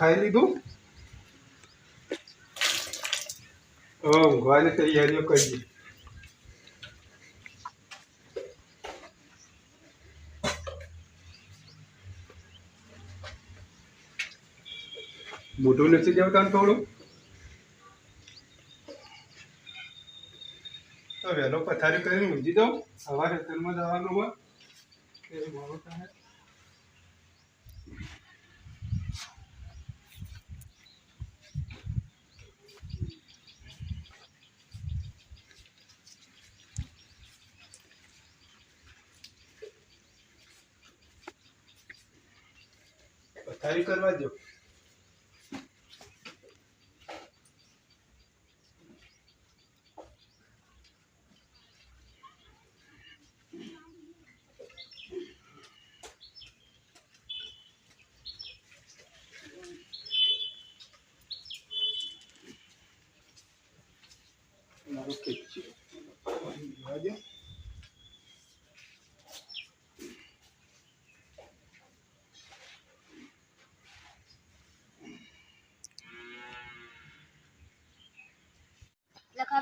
ખાઈ લીધું? હવે ઊંઘવાની તૈયારીઓ કરીએ મોઢું નથી દેવતા થોડું? તો વહેલો પથારી કરીને ઊંઘી દઉં સવારે જન્મ જવાનું હોય. ત્યારે મોડું પથારી કરવા દો મારું કેક છે જોવા દો.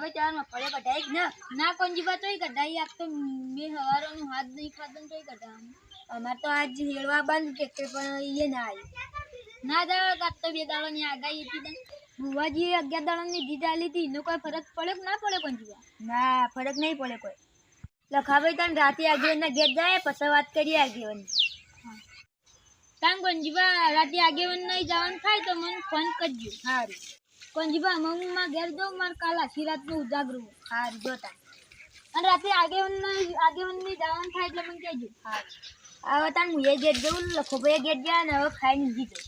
લખાભાઈ ચારમાં પડે કઢાઈ ના ના ના કોંજીબા તોય કઢાઈ આપ તો મેં હવારોનું હાથ નહીં ખાધું તોય કઢાવાનું અમારે તો આજ હેળવા બંધ કે પણ એ ના આવી ના જાવ કાં તો બે દાડોની આગાહી હતી ને. ભુવાજીએ અગિયાર દાડોની આલી હતી એનો કોઈ ફરક પડે કે ના પડે કોંજીબા ના ફરક નહીં પડે કોઈ. લખાભાઈ તને રાતે આગેવાનના ઘેર જાય પછી વાત કરીએ આગેવાની તાન કોંજીબા રાતે આગેવાન નહીં જવાનું થાય તો મને ફોન કરજો. સારું કોંજીબા હું માં ઘેર જાઉં મારે કાલ આખી રાતનું ઉજાગરું. હાર જોતા અને રાતે આગેવાન આગેવનની જવાનું થાય એટલે મને કહેજો. સારું હવે તાર હું એ ગેટ જવું લખો ભાઈ ગેટ ગયા ને હવે ખાઈને ઊંઘી જઉં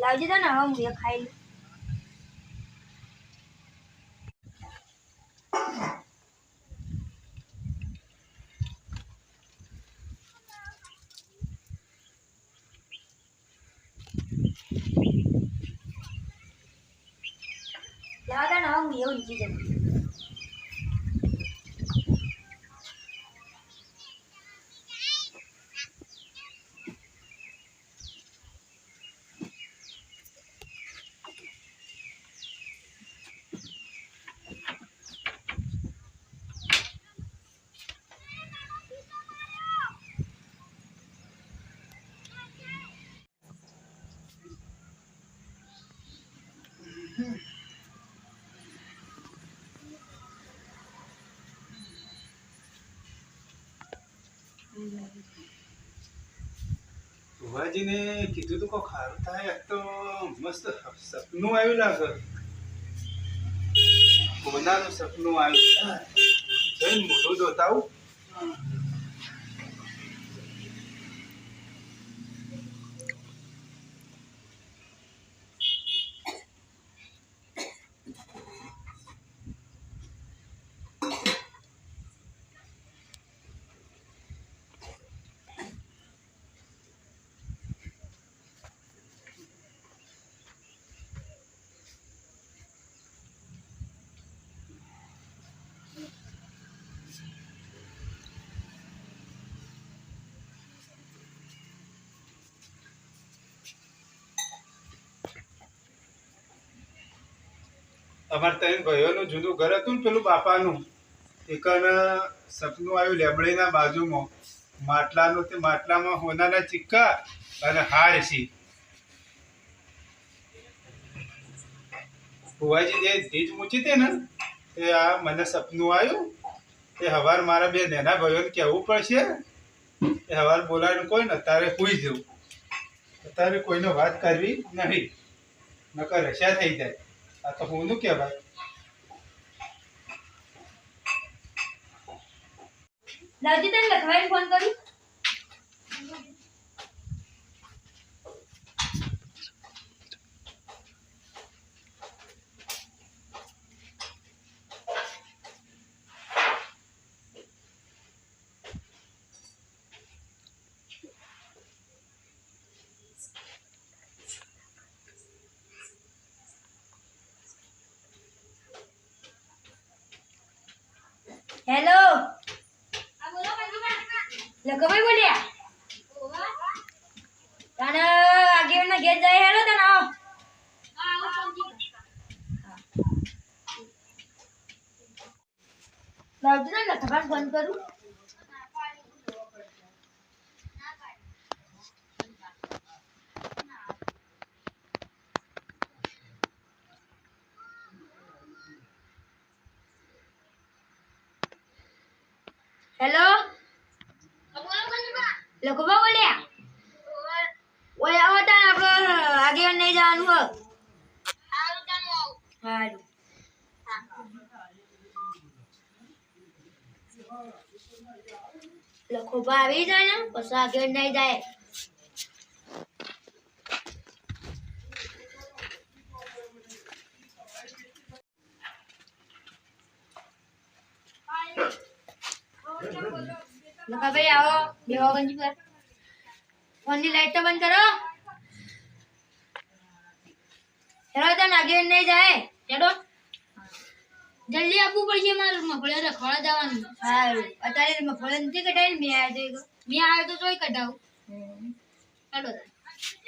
લાવજો તા ને હવે હું એ ખાઈ લઉં લાવતા ને હવે હું એવું ઊંઘી જઉં ભુવાજીને કીધું તું કોઈ ખારું થાય તો મસ્ત સપનું આવ્યું લાગે કોનાનું સપનું આવ્યું? જઈને મોઢું જોતા અમારે ત્રણ ભાઈઓનું જૂનું ઘર હતું ને પેલું બાપાનું. એકન સપનું આવ્યું લેબડીના બાજુમાં. માટલાનું તે માટલામાં હોનાના સિક્કા અને હાર છે. ભુવાજી જે ધીજ મૂકી હતી ને તે આ મને સપનું આવ્યું. એ હવાર મારા બે નેના ભાઈઓને કહેવું પડશે. એ હવાર બોલાવીને કોઈ ને અત્યારે સુઈ જવું. અત્યારે કોઈને વાત કરવી નહીં. નકર રશિયા થઈ જાય. આ તો નું કહેવાય? દાદી તને લખવાઈને ફોન કરું હેલો લખભાઈ બોલ્યા તાને આગેવાનના ઘેર જાય હેલો તને આવો લાવજો ને લખવાનું બંધ કરું હેલો લખવા બોલ્યા ઓય આવો તાન આપણે આગેવાન નહીં જવાનું હો સારું લખો આવી જાય ને પછી આગળ નહીં જાય. લખાભાઈ આવો બેહો ગંજી ફોનની લાઈટ તો બંધ કરો. હેલો તને આગળ નહીં જાય. ચડો જલ્દી આપવું પડશે મારે મફળે રખવાડા જવાનું. સારું. અત્યારે મફળે નથી કઢાવી મેં આવ્યો તો મેં આવ્યો તો તોય કઢાવું. ચાલો.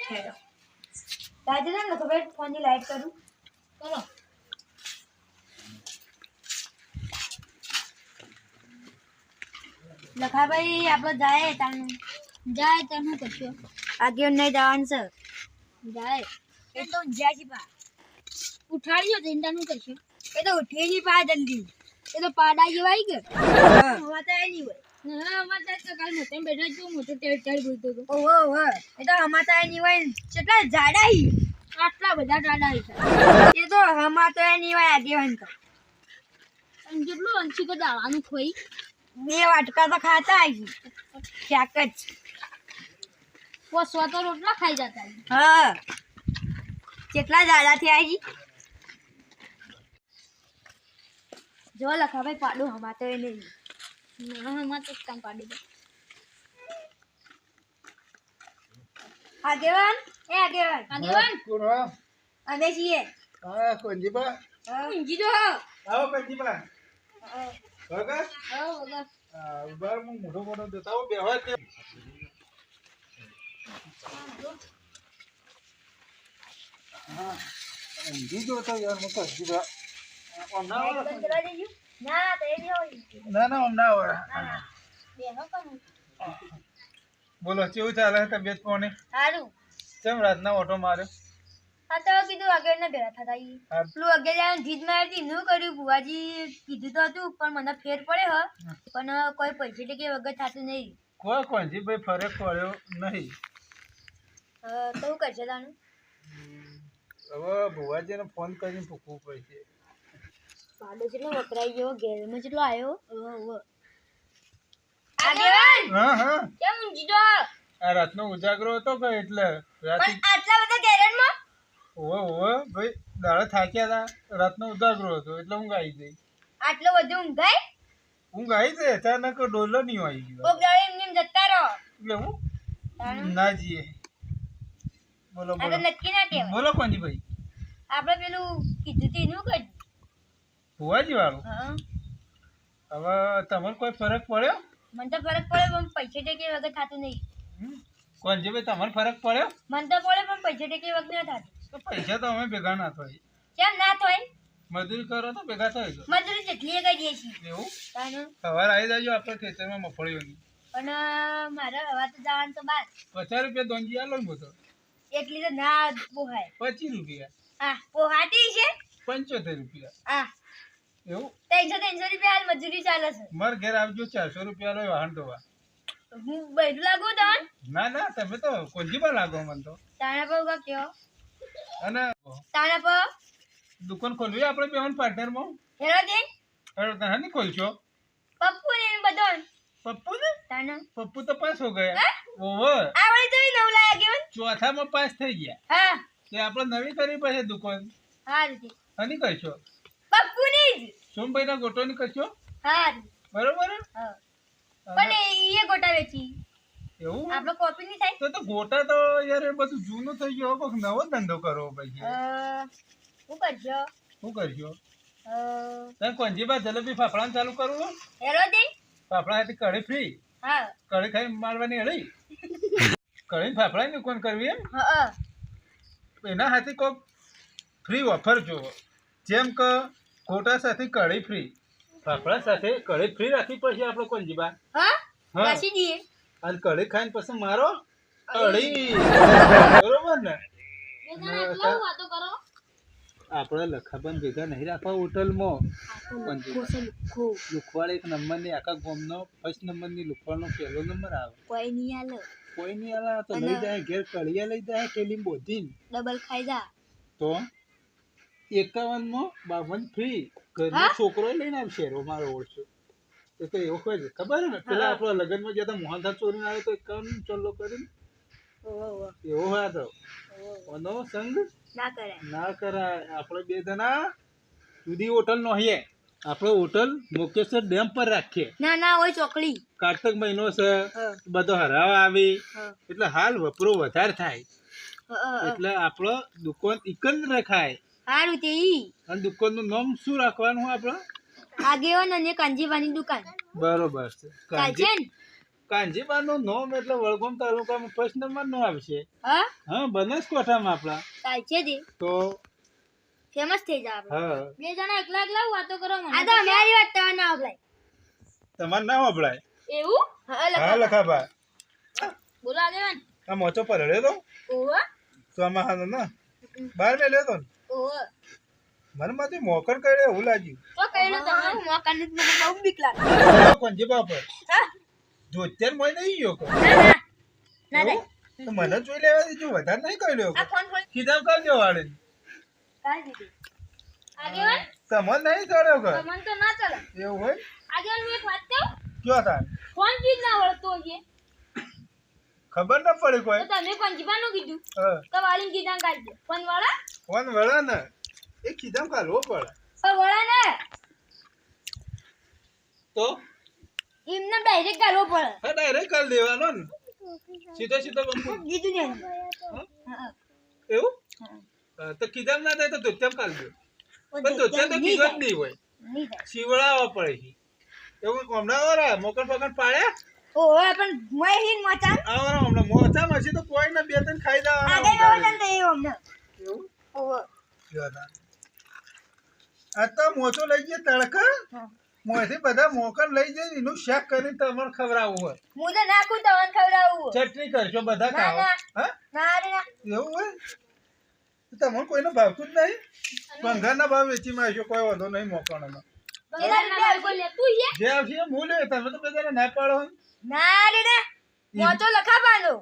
હેલો તાજે ને ખબર ફોનની લાઈટ કરું. કરો લખાભાઈ આપણે જાય તાણ. જાય તમે કરશો. આગળ નહીં જવાનું છે જાય. એ તો જાય છે પા ઉઠાડ્યો જઈને તાનું કરશો. એ તો ઉઠી ગઈ પા જલ્દી એ તો પાડા જેવા આવી ગયા હવા તો આવી હોય બે વાટકા તો ખાતા આવી ક્યાંક જ. પોસવા તો રોટલા ખાઈ જતા હા. કેટલા જાડા થયા જી લખા ભાઈ પાડું હમાતો એ નહીં ના અમારે તો કામ પાડી આગેવાન? એ આગેવાન. આગેવાન? કોણ હો? અમે છીએ. હા કોંજીબા ઊંઘી જો આવો કોંજીબા વગર? બગસ હા ઊભા રહો, હું મોટો મોઢો દેતા આવું બેહવા તે હા ગયો તો યાર મત આમ ના ના ના આવે. બોલો કેવું ચાલે તબિયત પાણી? સારું કેમ રાતના ઓટો માર્યો? હા. તો કીધું આગળ ના ભેળા થતા ઈ હા, પેલું આગળ જઈને જીદ મારતી નું કર્યું બુવાજી કીધું તો હતું પણ મને ફેર પડે હ પણ કોઈ પૈસે ટકે વગર થતું નહીં કોઈ કોંજીભાઈ ફરક પડ્યો નહીં. તો શું કરશે તાનું હવે ભુવાજીને ફોન કરીને પૂછવું પડશે. પાડો જેટલો વપરાઈ ગયો ઘેરમાં જેટલો આવ્યો આગેવાન હા હા. કેમ ઊંઘી આ રાતનો ઉજાગરો હતો કે એટલે રાતે આટલા બધા ભાઈ દાડે થાક્યા હતા. રાતનો ઉજાગરો હતો એટલે ઊંઘ આવી ગઈ. આટલો બધું ઊંઘાય? ઊંઘ આવી ગઈ? અચાનક ડોલો નહીં આવી ગયો. કોક દાડે એમને એમ જતા રહો. એટલે હું? તાનું. ના બોલો બોલો. નક્કી ના કહેવાય. બોલો કોંજીભાઈ આપણે પેલું કીધું તું એનું કર્યું? ભુવાજી વાળું હા. હવે તમને કોઈ ફરક પડ્યો? મને તો ફરક પડે પણ પૈસે ટકે વગર થતું નહીં. હમ? ભાઈ તમને ફરક પડ્યો? મને તો પડે પણ પૈસા ટકે વગર ના થતું. તો પૈસા તો અમે ભેગા ના થાય. કેમ ના થાય? મજૂરી કરો તો ભેગા થાય તો. મજૂરી જેટલી કરીએ છીએ એવું? સવારે આવી જાજો આપણે ખેતરમાં મફળીઓની પણ મારે હવા તો જવાનું તો બાર. પચાસ રૂપિયા દોંજી આલો ને તો એટલી તો ના પોહાય પચીસ રૂપિયા. હા પોહાતી છે? પંચોતેર રૂપિયા. હા. એવું? ત્રણસો ત્રણસો રૂપિયા હાલ મજૂરી ચાલે છે. માર ઘેર આવજો ચારસો રૂપિયા લો વાહન ધોવા. હું બૈરું લાગુ તન? ના ના તમે તો કોંજીમાં લાગો મને તો. તાણા પર ઊભા કયો. અને તાણા પર? દુકાન ખોલવી આપણે બેવન પાર્ટનરમાં? હેરો દે નહીં ખોલશો? પપ્પુ ને બધો પપ્પુ ને? તાણા પપ્પુ તો પાસ હો ગયા. ઓવર આ વળી જોઈ નવ લાયા કેવન ચોથામાં પાસ થઈ ગયા. હા. તે આપણે નવી કરી પછી દુકાન. હારું હની કરશો પપ્પુ ની જ. સોમભાઈ ના ગોટો ની કરશો બરોબર પણ એ ગોટા વેચી એવું? આપણે કોપી ની થાય? તો તો ગોટા તો યાર એ બધું જૂનું થઈ ગયો. કોઈક નવો ધંધો કરવો પછી કરજો? કોંજીબા જલેબી ફાફડા ચાલુ કરવું? હેરો દે. ફાફડા હાથી કઢી ફ્રી? હા. કઢી ખાઈ મારવાની હળી? કઢી ફાફડા ની કોણ કરવી એમ? હા એના હાથે કોક ફ્રી ઓફર જોવો જેમ કે ખોટા સાથે કઢી ફ્રી ફાફડા સાથે કઢી ફ્રી રાખવી પડશે આપણે કોંજીબા હા? હા. બેસી જઈએ. અને કઢી ખાઈને પછી મારો કઢી. બરોબર ને? આપણે લખાબંધ ભેગા નહીં રાખવા હોટલમાં. લુખવાડ એક નંબરની આખા ગોમનો ફર્સ્ટ નંબરની લુખવાડ લુખવાડનો પહેલો નંબર આવે. કોઈ નહીં આલે. કોઈ નહીં આલા તો લઈ જાય ઘેર કળિયા લઈ જાય કેલી બોધી ડબલ ખાઈ જા. તો? એકાવનમાં બાવન ફ્રી ઘરનો છોકરો લઈને આવશે મારો ઓળશો એ તો એવો હોય છે. ખબર ને? પેલા આપણા લગ્નમાં જતા મોહનદાસ ચોરી આવે તો એકાવન ચોલ્લો કરીને? એવો હોય તો. ઓનો સંગ? ના કરાય. ના કરાય. આપણે બે જણા જુદી હોટલ નો હઈએ. આપણે હોટલ મુકેશ્વર ડેમ પર રાખીએ. ના ના હોય ચોકડી. કાર્તક મહિનો છે. બધો હરાવા આવી. એટલે હાલ વપરો વધારે થાય. એટલે આપણો દુકાન એકંદ રખાય સારું તે ઈ. અને દુકાનનું નામ શું રાખવાનું આપણે? આગેવાન અને કાંજીબાની દુકાન. બરોબર છે. ચાલશે કાંજીબાનું નામ એટલે વડગામ તાલુકામાં ફર્સ્ટ નંબરનું આવશે. હા? હા બનાસકાંઠામાં આપણા. ચાલશે તે તો ફેમસ થઈ જા હા. બે જણા એકલા એકલા વાતો કરો મને. આ તો અમારી વાત તમારે ના અપલાય તમારે ના વપરાય એવું? હા લખો. હા લખાબા બોલો આગેવાન. આ મોચો તો? તો આમાં ના. મેલ્યો તો ને? ઓહો મોકણ કરે એવું લાગ્યું. તો કઈડો તમે હું મોકાને જ મને બહુ બીક લાગે. કોણ જે બાપ? જો અત્યાર મોય નહીં ગયો કો ના ના. તો મને જોઈ લેવા દીધું વધારે નહીં કહી લ્યો આ ફોન ફોન કીધા કરજો વાળે. કાઢી દીધી. આગેવાન તમને નહીં ચડ્યો કો તમને તો ના ચાલે એવું હોય? આગેવાન હું એક વાત કહું? કયો તાર. ફોન ના વળતો છે ખબર ના પડી કોઈ? તો તમે કોણ જીવાનું કીધું તો વાલીને કીધા કાઢજો. કોણ વાળા? કોણ વાળા ને? એ કીધા કાઢવો પડે. તો વાળા ને? તો? એમને ડાયરેક્ટ કાઢવો પડે. હા ડાયરેક્ટ કરી દેવાનો ને. સીધો સીધો બંકો કીધું ને એવું? તો કીધા ના થાય તો ધોત્યામ કાઢજો પણ ધોત્યા તો કીધો જ નહીં હોય. નહીં પડે એવું હમણાં વાળા મોકર પકડ પાડ્યા? ઓહો પણ મોય હિન મચાન આવરો હમણે મોચા મસી તો કોઈ ના બે ત્રણ ખાઈ દા આગે મચાન તો એવું હમણે એવું? ઓહો. જોતા. આ તો મોચો લઈ ગયા તડકા હા. બધા મોકર લઈ જઈને એનું શેક કરીને તમારે ખવડાવવું હોય. હું તો નાખું તમને ખવડાવું. ચટણી કરશો બધા ખાવ. હા? ના રે ના. એવું હોય? તો તમને કોઈને ભાવતું જ નહીં. ભંગારના ભાવ વેચી મારશો કોઈ વાંધો નહીં છે જે આવશે હું લે તમે તો બધા ના પાડો. ના રે ના મોચો લખાવાનો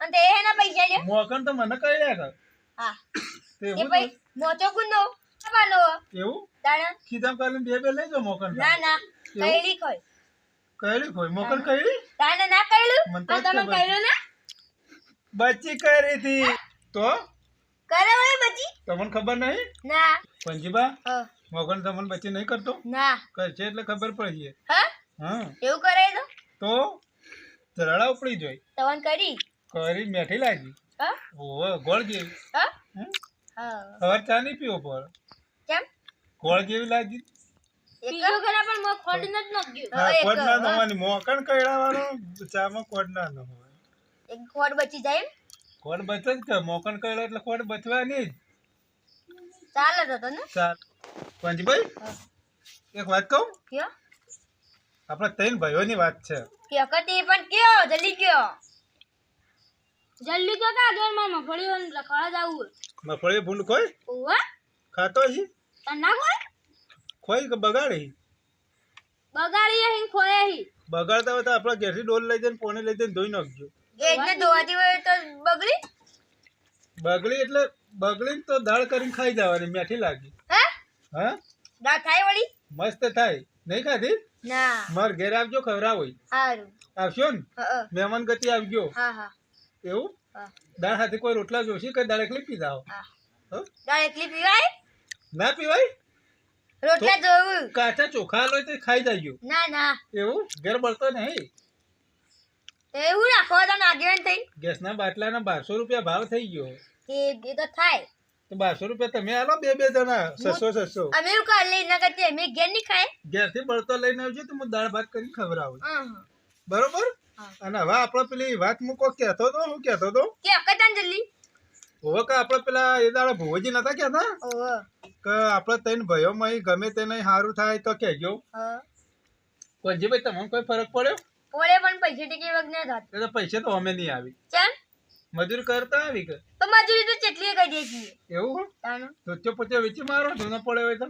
અને તે એના પૈસા લે મોકણ તો મને કહી લે કર હા. તે પૈ મોચો કુંદો લખાવાનો એવું? તાણા કીધા કરીને બે બે લઈ જાઓ મોકણ ના ના. કઈલી કોઈ. કઈલી કોઈ? મોકણ કઈલી તાણે ના કઈલું આ તમે કઈલું ના? બચી કરી હતી. તો? કરે વળી બચી તમને ખબર નહીં? ના. પંજીબા હા. મોકણ તમને બચી નહીં કરતો? ના. કરશે એટલે ખબર પડી હા? હા. એવું કરે તો? તો ધરાડા ઉપડી જોઈ. તવન કરી? કરી મેઠી લાગી. હા? ઓવે ગોળ જેવી. હા? હવે ચા નહીં પીવો પર. કેમ? ગોળ જેવી લાગી. મોકણ કઈડાવાનો ચામાં કોડ ના ન હોય. એક બચી જાય એમ? કોડ જ મોકણ કઈડા એટલે ખોડ બચવાની ચાલે તો તો ચાલ. એક વાત કહું? કયો? આપણા ત્રણ ભાઈઓની વાત છે. કયો કતી પણ કયો? જલ્દી કયો. જલ્દી કયો કા ઘરમાં મફળી લખવા જાવું મફળી ભૂંડ કોઈ ઓવા ખાતો હી તન ના કોઈ ખોઈ કે બગાડી બગાડી અહીં ખોય અહીં બગાડતા હોય તો આપણે ઘેરથી ડોલ લઈ જઈને પોણી લઈ જઈને ધોઈ નાખજો. એટલે ધોવાતી હોય તો બગડી? બગડી એટલે બગડી તો દાળ કરીને ખાઈ જવાની મેઠી લાગી. હા? હે? દાળ થાય વળી? મસ્ત થાય. નહીં ખાધી ના. માર ઘેર આવજો ખવડાવો સારું. આવશો ને? મહેમાન ગતિ આવજો. હા હા. એવું? દાળ સાથે કોઈ રોટલા જોશે કે દાળ એકલી પી જાઓ દાળ એકલી પીવાય? ના પીવાય? રોટલા જોવું કાચા ચોખા લો તો ખાઈ જાય ના ના. એવું? ઘેર બળતો નહીં? એવું રાખો તો આગેવાન થઈ. ગેસના બાટલાના બારસો રૂપિયા ભાવ થઈ ગયો. એ તો થાય. બારસો રૂપિયા તમે આલો બે બે જણા સસો સસો. અમે એવું લઈને કરતી અમે ઘેરની ખાય. ઘેરથી બળતો લઈને આવજો તો હું દાળ ભાત કરીને ખવડાવું. બરોબર. અને હવે આપણે પેલી વાત મૂકો કહેતો તો હું કહેતો તો? કે અકતાન જલ્દી? હવે કે આપણે પેલા એ દાળ ભોજી નતા કહેતા? કે આપણે તૈન ભયો મય ગમે તે નહીં સારું થાય તો કહેજો. હા. ભાઈ તમને કોઈ ફરક પડ્યો? પડે પણ પૈસા ટીકી વગ ના તો પૈસા તો અમે નહીં આવી. ચાલ મજૂરી કરતા આવી કે? તો મજૂરી તો ચેટલી કરી દે છીએ એવું તાનો ધોત્યો પોત્યો વેચી મારો ધોનો પડ્યો હોય તો?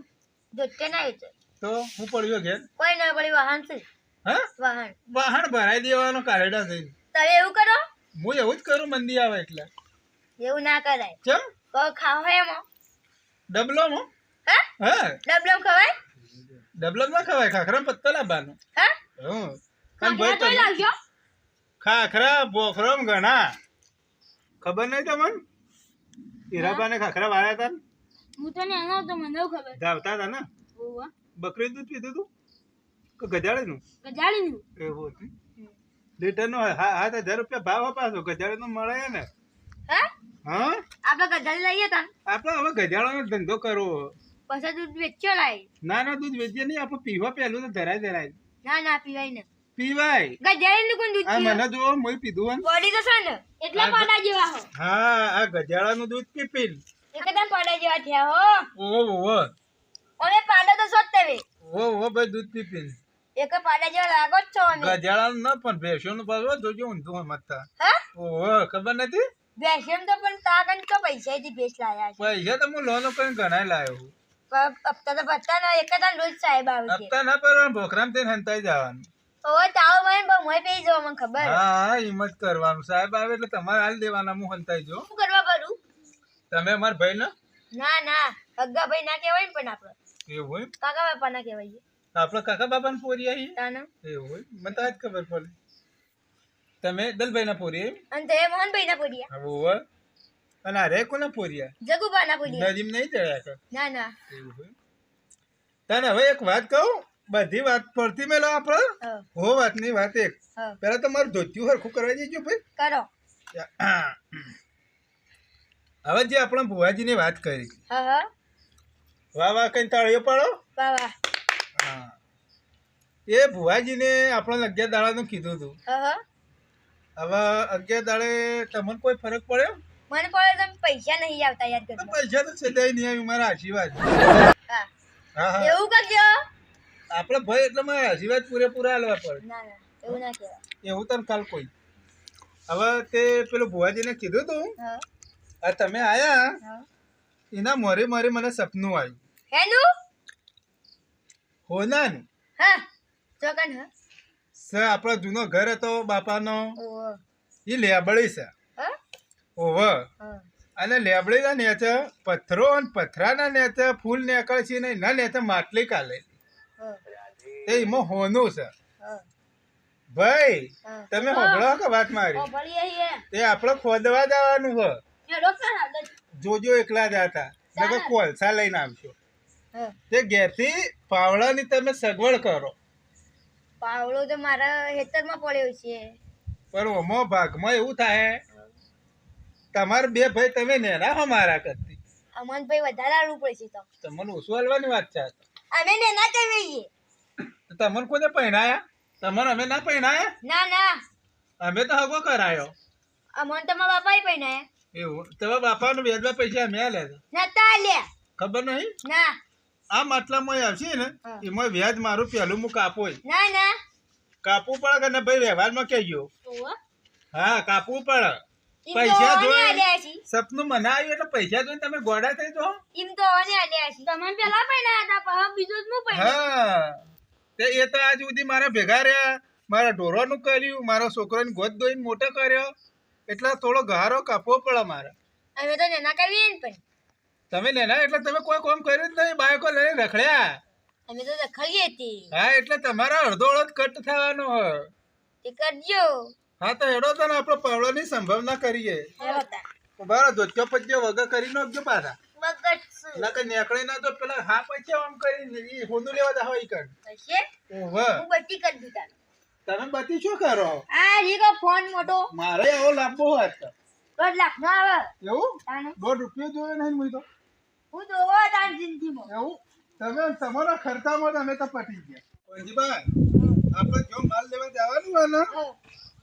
જોતે ના છે તો હું પડ્યો ઘેર? કોઈ ના પડી વાહન છે. હા? વાહન. વાહન ભરાઈ દેવાનો કારેડા થઈ તમે એવું કરો? હું એવું જ કરું મંદી આવે એટલે. એવું ના કરાય. ચમ? કહો ખાવ એમાં. ડબલોમાં હા? હા? ડબલો ખવાય? ડબલો ના ખવાય ખાખરા પત્તા લાવવાનો. હા? હં ખાખરા બોખરમ ઘણા. ખબર નહીં તમને? હીરાબાને ખાખરા વાળ્યા હતા હું તો નાનો તો મને ખબર. ધાવતા હતા ને? બકરી દૂધ પીધું તું? કે ગજાળીનું? ગજાડીનું એવું હતું. લીટરનો હા હાથ હજાર રૂપિયા ભાવ અપાશો ગજાળીનું મળે ને. હા? હા? આપણે ગધાડી લઈએ તા આપણે હવે ગજાળાનો ધંધો કરવો. પછી દૂધ વેચ્યો લાય. ના ના દૂધ વેચીએ નહીં. આપણે પીવા પહેલું તો ધરાય ધરાય. ના ના પીવાય ને પીવાય. ગજાડીનું કોણ દૂધ આ મને જો મેં પીધું. બોડી તો છે ને. એટલા પાડા જેવા હો. હા આ ગજાળાનું દૂધ પી પી એકદમ પાડા જેવા થયા હો. ઓહો અમે પાડા તો શોધ તેવે ઓહો ભાઈ દૂધ પી પી એક પાડા જેવા લાગો જ છો અમે. ગજાળાનું ન પણ ભેંસોનું પાડો જોજો ઊંધું સમજતા હા? ઓહો ખબર નથી? બેસેમ તો પણ તાકન તો પૈસા થી ભેસ લાયા છે. પૈસા તો હું લોનો કરીને ઘણા લાયો હું હપ્તા તો ભરતા ના એક જ રોજ સાહેબ આવે છે. હપ્તા ના પર ભોખરામ તે હંતાઈ જવાનું. હવે તાવ મને બહુ મોય પી જવો મને ખબર. હા હા હિંમત કરવાનું. સાહેબ આવે એટલે તમારે હાલ દેવાના હું હંતાઈ જો. શું કરવા તમે અમારા ભાઈ ને ના ના હગ્ગા ભાઈ ના કહેવાય પણ આપણે એવું હોય કાકા બાપા ના કહેવાય. આપણે કાકા બાપાને પોરી આવી? તાના? એવું હોય મને તો આજ ખબર પડે. તમે દલભાઈ ના પોરી અને તે મોહનભાઈ ના હવે હોય અને અરે કોના પોરિયા જગુબા ના પૂર્યા નજીમ નહીં ચડ્યા ના ના. એવું હોય તને હવે એક વાત કહું? બધી વાત પરથી મેલો આપણે? હા. વાતની વાત એક. પેલા તમારું ધોત્યું હરખું કરવા જઈજો ભાઈ. કરો. હવે જે આપણે ભુવાજીની વાત કરી. વાહ વાહ કઈ તાળીઓ પાડો. હા. એ ભુવાજીને આપણે અગિયાર દાડાનું કીધું હતું. હવે અગિયાર દાડે તમને કોઈ ફરક પડ્યો? મને પડે તમે પૈસા નહીં આવતા યાદ કરો પૈસા તો સદાય નહીં આવી મારા આશીર્વાદ. હા. હા હા. એવું કરજો. આપણે ભય એટલે મારા આશીર્વાદ પૂરેપૂરા હાલવા પડે. ના ના એવું ના કહેવાય. એવું તને કાલ કોઈ. હવે તે પેલું ભુવાજીને કીધું તું આ તમે આયા એના મોરે મોરે મને સપનું આવ્યું. હેનું? હોનાનું. હા ચોકન હા. સ આપણો જૂનો ઘર હતો બાપાનો. એ લેબડી છે. ઓવ અને લેબડીના નેચે પથ્થરો અને પથરાના નેચે ફૂલ નેકળ છે ને એના નેચે માટલી કાલે. હા મો હોનું છે. ભાઈ તમે હોબળો કે વાત મારી? આઈએ તે ખોદવા જવાનું એ આગળ જોજો એકલા જ હતા. નકર કોલસા લઈને આવશો તે ઘેરથી પાવડાની તમે સગવડ કરો. પાવડો તો મારા હેતરમાં પડ્યો છે. પણ ઓમો ભાગમાં એવું થાય. તમારે બે ભાઈ તમે નેના હો મારા કરતી. અમનભાઈ વધારે આલવું પડશે તો. તમને ઓછું હાલવાની વાત છે. અમે ને ના કહીએ તો તમને કોને પહેણાયા તમને અમે ના પહેણાયા ના ના. અમે તો હગો કરાયો. અમન તો મારા બાપાએ પહેણાયા એવું. તમે બાપાનો વ્યાજમાં પૈસા અમે આલ્યા ના નતા આલ્યા. ખબર નહીં? ના. આ માટલામાં આવશે ને. એમાં વ્યાજ મારું પહેલું હું કાપોય ના ના. કાપવું પડે કે ભાઈ વ્યવહારમાં કહેજો. હા? કાપવું પડે તો પૈસા જોઈ સપનું મને આવ્યું એટલે પૈસા જોઈને તમે ગોડા થઈ જો એમ તો ઓને આલ્યા છે. તમે પેલા પૈણા હતા પણ બીજો જ હું પહેણ્યો હા. તે એ તો આજ સુધી મારા ભેગા રહ્યા. મારા ઢોરોનું કર્યું મારા છોકરાને ગોદ દોઈને મોટો કર્યો. એટલે થોડો ગહારો કાપવો પડે મારે. અમે તો નેના કરીએ ને પણ. તમે લેના એટલે તમે કોઈ કામ કર્યું જ નહીં બાળકો લઈને રખડ્યા. અમે તો રખડીએ હતી. હા એટલે તમારા અડધો અડધ કટ થવાનો હોય. તે કરજો. હા તો હેડો તો ને આપણે પવળોની સંભાવના કરીએ. બરાબર ધોત્યો પચ્યો વગર કરી નાખજો પાછા. નીકળી ના તો પેલા હા પછી આમ કરી ઈ હોનું લેવા હું બધી કરી દીધા તમે બધી શું કરો? આ ફોન મોટો. મારે એવો લાંબો હતો. દોઢ લાખ નો આવે. એવું? દોઢ રૂપિયો જોયો નહીં મુઈ તો? હું જોવો તાર જિંદગીમાં. એવું? તમે તમારા ખર્ચામાં તમે તો પટી ગયા. પંજીભાઈ આપણે જો માલ લેવા જવાનું હોય ને.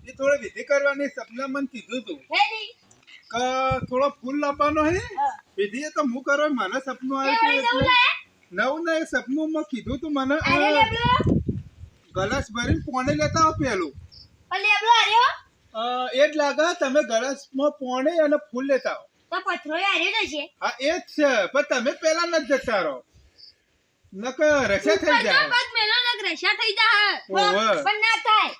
એ થોડી વિધિ કરવાની સપના મન કીધું તું. કે થોડો ફૂલ લાવવાનો હે? વિધિ એ તો હું કરો મને સપનું આવ્યું લાયા? નવું ને સપનું માં કીધું તું મને ગલાસ ભરીને પોણે લેતા આવ પેલું. એ જ લાગે તમે ગલાસમાં પોણે અને ફૂલ લેતા આવો. પથરો છે. હા એ જ છે પણ તમે પેલા ન જતા રહો. નક રસા થઈ જાય. રશા થઈ જાય પણ ના થાય.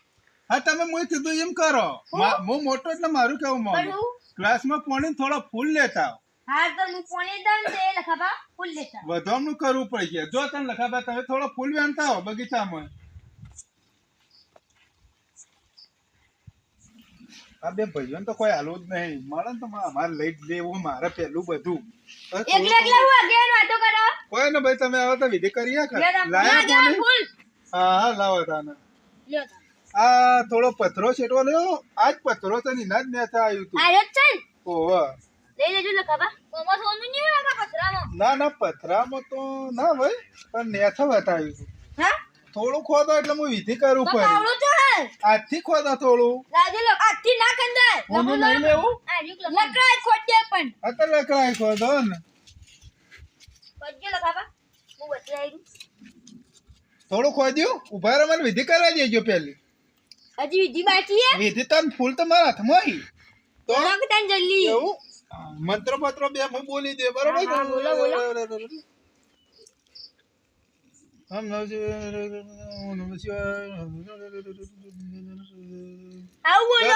હા તમે મને કીધું એમ કરો. મા- હું મોટો એટલે મારું કેવું પણ ક્લાસમાં પોણી થોડો ફૂલ લેતા હા તો હું પોણી દઉં તે લખાબા ફૂલ લેતા વધવાનું કરવું પડશે જો તને લખાબા તમે થોડો ફૂલ વેણતા હો બગીચામાં. આ બે ભાઈઓને તો કોઈ હાલવું જ નહીં. મળે તો અમારે લઈ લેવું મારે પેલું બધું. એકલા એકલા હું આગળ વાતો કરો? કોઈ ને ભાઈ તમે આવો તો વિધિ કરી લાયા હા હા લાવો તાને. લ્યો. આ થોડો પથરો છેટવો લ્યો. આજ પથરો તો નીના જ નેતા આવ્યું તું. આયો જ છે ને? ઓહો. લઈ લેજો લખાબા કોમો સોનું નહીં લાગે પથરામાં ના ના પથરામાં તો ના ભાઈ પણ નેથા બતાવ્યું તું હા? થોડું ખોદો એટલે હું વિધિ કરું પણ. આવડું તો આજથી ખોદા થોડું. લાજે લો આથી ના કંદાય હું નહીં લેવું? લકડાય ખોટે પણ. હા તો લકડાય ખોદો ને. ખોટજો લખાબા હું આવી થોડું ખોદ્યું? ઊભા રહો મને વિધિ કરવા દેજો પેલી. હજી બીજી બાકી હે? વિધિ તન ફૂલ તો મારા હાથમાં હી. તો લખ તન જલ્દી. એવું? મંત્ર પત્ર બે હું બોલી દે બરોબર? બોલો, બોલો. હમ નમ શિવાય, ઓમ આવું બોલો.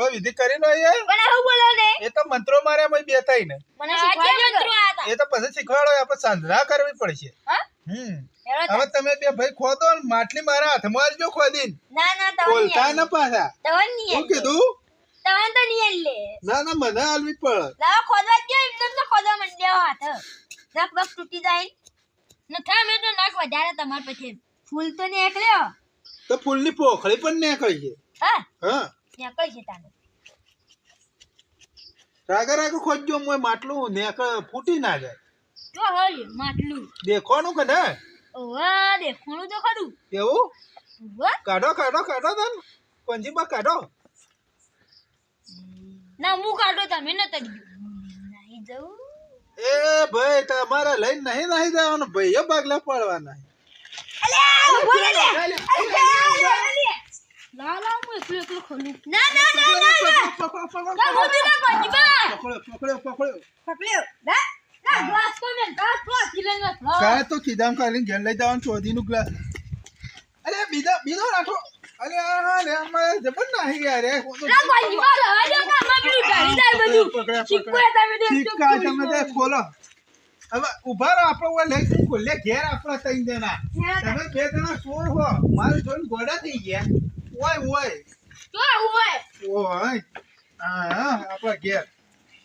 હવે વિધિ કરી લો યાર પણ આવું બોલો ને. એ તો મંત્રો માર્યા મેં બે થાય ને. મને શીખવાડજો તો. એ તો પછી શીખવાડો આપણે સાંધના કરવી પડશે. હા. હવે તમે બે ભાઈ ખોદો ને માટલી મારા હાથમાં આલજો ખોદી ના ના તવન બોલતા ન પાછા. તવન નહીં હું કીધું? તવન તો નહીં લે ના ના મને આલવી પડ. લાવો ખોદવા ગયો એમ તો ખોદવા મંડ્યો હાથ. નાક બસ તૂટી જાય. નથા મે તો નાક વધારે તમાર પછી. ફૂલ તો નીકળ્યો તો ફૂલની પોખડી પણ નીકળી છે. હા. હા. નીકળ છે તાને. રાગા રાગ ખોદજો મોય માટલું ને ફૂટી ના જાય. જો હળ માટલું. દેખવાનું કે ના ઓવા દેખોણું તો ખરું. એવું? કાઢો કાઢો કાઢો તન. પંજીબા કાઢો. ના હું કાઢો તમે ન તડ્યું નહીં જવું. એ ભાઈ તમારે લઈને નહીં નહીં જવાનું. ભાઈઓ બાગલા પડવાના. અલ્યા ઊભો રે લે. અલ્યા લા. લા. હું એકલું એકલું ખોલું. ના ના ના ના ના. પકડો પકડો ના મોદી ના પંજબા પકડો પકડો પકડો પકડ્યો ના ના ને ના કાય તો કીધામ કરીને ઘેર લઈ જવાનું ચોધીનું ગ્લાસ અરે બીજા બીજો રાખો અરે આ રે અમારે જબર નાહી ગયા રે ના ના એ તમે તો ખોલો હવે ઊભા રહો આપણો ઓય લઈ ખોલે ઘેર આપણા ત્રણ જણા તમે બે જણા ચોર હો મારે જોઈને ગોડા થઈ ગયા ઓય ઓય જો ઓય હા હા આપણા ઘેર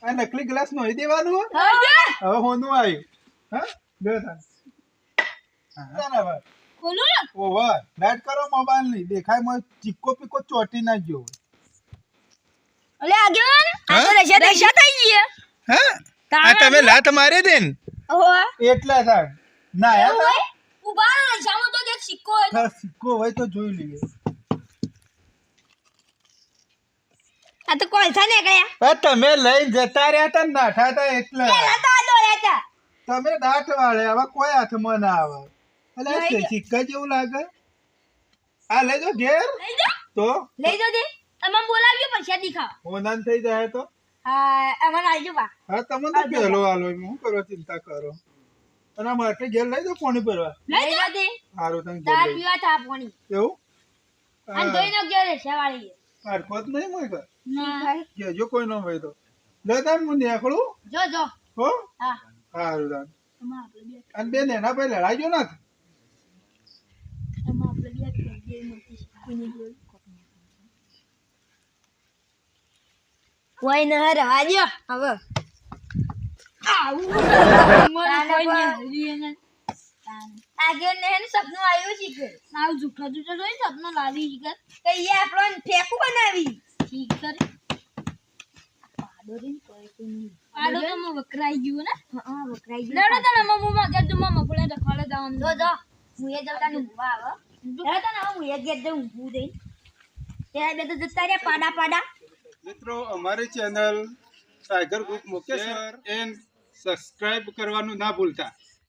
આ નકલી ગ્લાસ નો દેવાનું હો. હવે હવે હોનું આવ્યું. હા? બે તાન હા હવે ખોલો ને? ઓવર લાઈટ કરો મોબાઈલની. દેખાય મને ચીકો પીકો ચોટી ના ગયો અલે આગેવાન આ તો હા? રશા રશા થઈ ગઈ હા? આ તમે લાત મારી દે ને? એટલા થાય. ના યાર ઊભા રહો તો દેખ સિક્કો હોય સિક્કો હોય તો જોઈ લઈએ. આ તો કોલસા ને ગયા તમે લઈ જતા રહ્યા હતા નાઠા હતા એટલે. તો. તમે દાંત વાળે હવે કોઈ હાથમાં ના આવે. એટલે સિક્કા જેવું લાગે. આ ઘેર. લઈ જાઓ તો? લઈ જો દે અમે બોલાવ્યો પૈસા દેખાવ. ઓનાન થઈ જાય તો? હા અમન આવજો બા. હા તમે તો પેલો આલો હું કરો ચિંતા કરો. અને માટે ઘેર લઈ દો પાણી ભરવા લઈ જાઓ દે. સારું તને તાર પીવા થા પાણી. એવું? અને ધોઈ નો ગયો રશા વાળી મારફત નહીં હોય કે? ના. કેજો કોઈ ન હોય તો. લે તાન હું નીકળું? જો જો. હો? હા. સારું તાન બે અને બેન એના ભાઈ લડાઈ ના કોઈ ન રવા દો હવે. આગળ ને એને સપનું આવ્યું છે કે આવું જૂઠો જૂઠો જોઈ સપનું લાવી છે કે કઈ આપણો ફેકું બનાવી. ઠીક કરે પાડો તો મો વકરાઈ ગયું ને. હા વકરાઈ લડો તને મમ્મા માં ઘેર જમવા મફળે રખવાડે જવાનું. જો જો. હું એ જતા ને ઊભા આવો. લડો તને હું એ ઘેર જઉં ઊભું દઈ ત્યાં બે તો જતા રહ્યા પાડા પાડા. મિત્રો અમારી ચેનલ ટાઈગર ગ્રુપ મુકેશ્વર એન સબસ્ક્રાઇબ કરવાનું ના ભૂલતા.